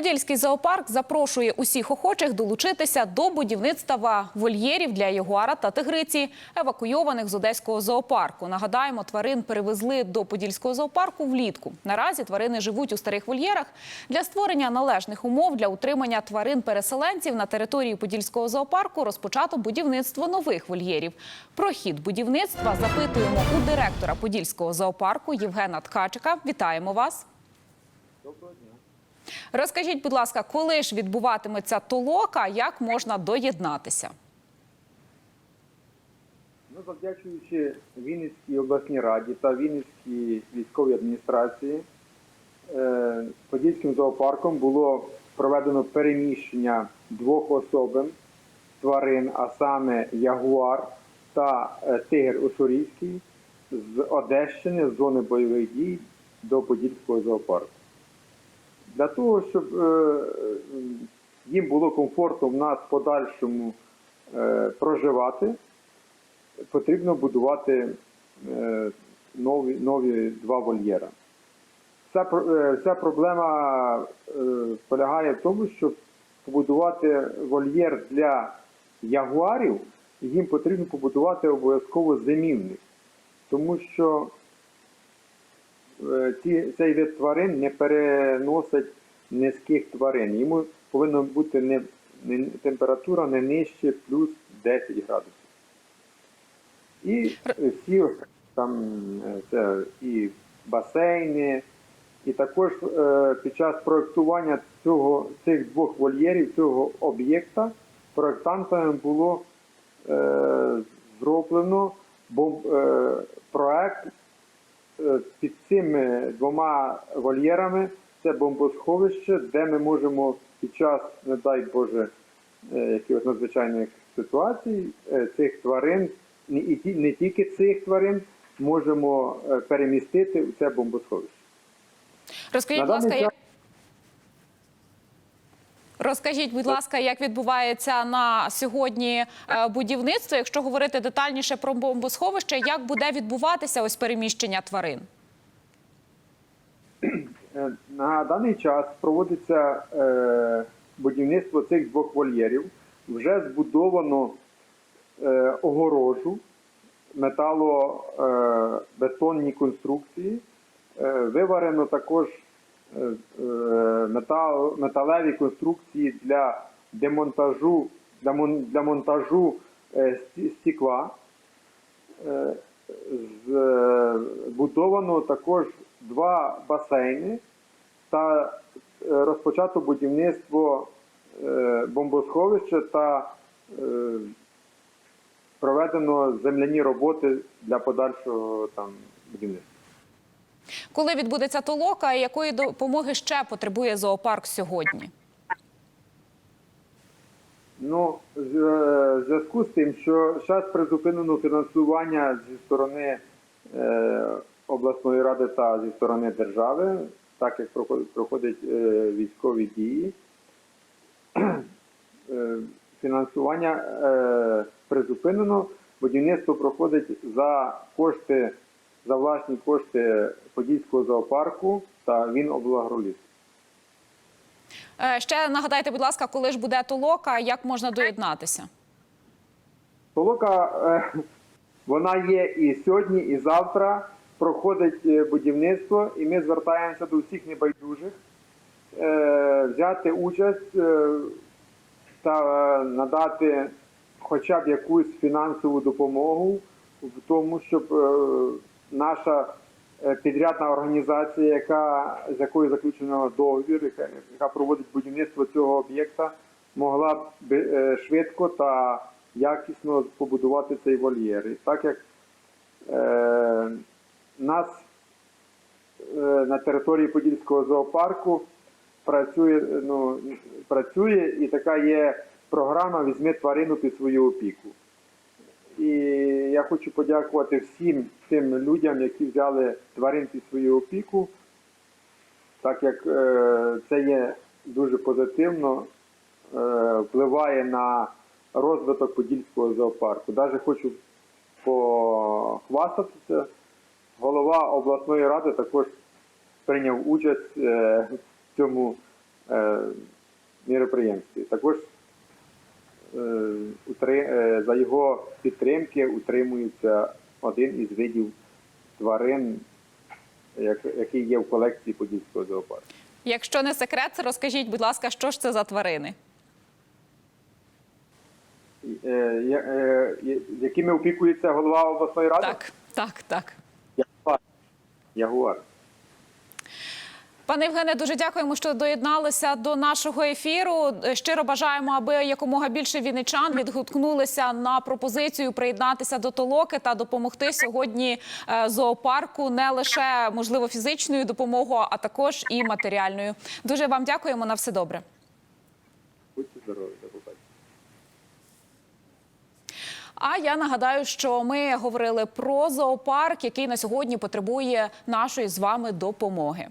Подільський зоопарк запрошує усіх охочих долучитися до будівництва вольєрів для ягуара та тигриці, евакуйованих з одеського зоопарку. Нагадаємо, тварин перевезли до Подільського зоопарку влітку. Наразі тварини живуть у старих вольєрах. Для створення належних умов для утримання тварин-переселенців на території Подільського зоопарку розпочато будівництво нових вольєрів. Про хід будівництва запитуємо у директора Подільського зоопарку Євгена Ткачика. Вітаємо вас. Доброго дня. Розкажіть, будь ласка, коли ж відбуватиметься толока, як можна доєднатися? Ну, завдячуючи Вінницькій обласній раді та Вінницькій військовій адміністрації, е, Подільським зоопарком було проведено переміщення двох особин тварин, а саме ягуар та е, тигр Уссурійський з Одещини з зони бойових дій до Подільського зоопарку. Для того, щоб е, їм було комфортно в нас в подальшому е, проживати, потрібно будувати е, нові, нові два вольєра. Е, вся проблема полягає в тому, щоб побудувати вольєр для ягуарів, їм потрібно побудувати обов'язково зимівник. Тому що ці, цей вид тварин не переносить низьких тварин. Йому повинна бути не, не, температура не нижче плюс 10 градусів. І е, всі там е, це і басейни, і також е, під час проєктування цього, цих двох вольєрів, цього об'єкта, проєктантами було е, зроблено бом, е, проект е, під цими двома вольєрами це бомбосховище, де ми можемо під час, не дай Боже, е, якихось надзвичайних ситуацій е, цих тварин, не, і не тільки цих тварин, можемо е, перемістити у це бомбосховище. Розкажіть, будь ласка, як... Розкажіть, будь ласка, як відбувається на сьогодні е, будівництво? Якщо говорити детальніше про бомбосховище, як буде відбуватися ось переміщення тварин? Е, На даний час проводиться е, будівництво цих двох вольєрів. Вже збудовано огорожу, металобетонні конструкції. Виварено також метал, металеві конструкції для демонтажу, для, мон, для монтажу е, стекла. Е, збудовано також два басейни та е, розпочато будівництво е, бомбосховища та е, проведено земляні роботи для подальшого там будівництва. Коли відбудеться толока, і якої допомоги ще потребує зоопарк сьогодні? Ну, е, в зв'язку з тим, що зараз призупинено фінансування зі сторони е, обласної ради та зі сторони держави, так як проходять е, військові дії, е, фінансування е, призупинено, будівництво проходить за кошти, за власні кошти Подільського зоопарку та він облагроліс. Е, Ще нагадайте, будь ласка, коли ж буде толока, як можна доєднатися? Толока е, вона є і сьогодні, і завтра. Проходить е, будівництво, і ми звертаємося до всіх небайдужих взяти участь та надати хоча б якусь фінансову допомогу в тому, щоб наша е, підрядна організація, яка з якою заключено договір, яка, яка проводить будівництво цього об'єкта, могла б е, швидко та якісно побудувати цей вольєр. І так як е, нас е, на території Подільського зоопарку працює, ну, працює і така є програма Візьми тварину під свою опіку. І я хочу подякувати всім тим людям, які взяли тварин під свою опіку, так як е, це є дуже позитивно, е, впливає на розвиток Подільського зоопарку. Навіть хочу похвастатися. Голова обласної ради також прийняв участь е, в цьому е, твариноприємстві. Також за його підтримки утримується один із видів тварин, який є в колекції Подільського зоопарку. Якщо не секрет, розкажіть, будь ласка, що ж це за тварини? Е, е, якими опікується голова обласної ради? Так, так, так. Ягуар. Ягуар. Пане Євгене, дуже дякуємо, що доєдналися до нашого ефіру. Щиро бажаємо, аби якомога більше вінничан відгукнулися на пропозицію приєднатися до толоки та допомогти сьогодні е, зоопарку не лише можливо фізичною допомогою, а також і матеріальною. Дуже вам дякуємо на все добре. Будьте здорові, до побачення. А я нагадаю, що ми говорили про зоопарк, який на сьогодні потребує нашої з вами допомоги.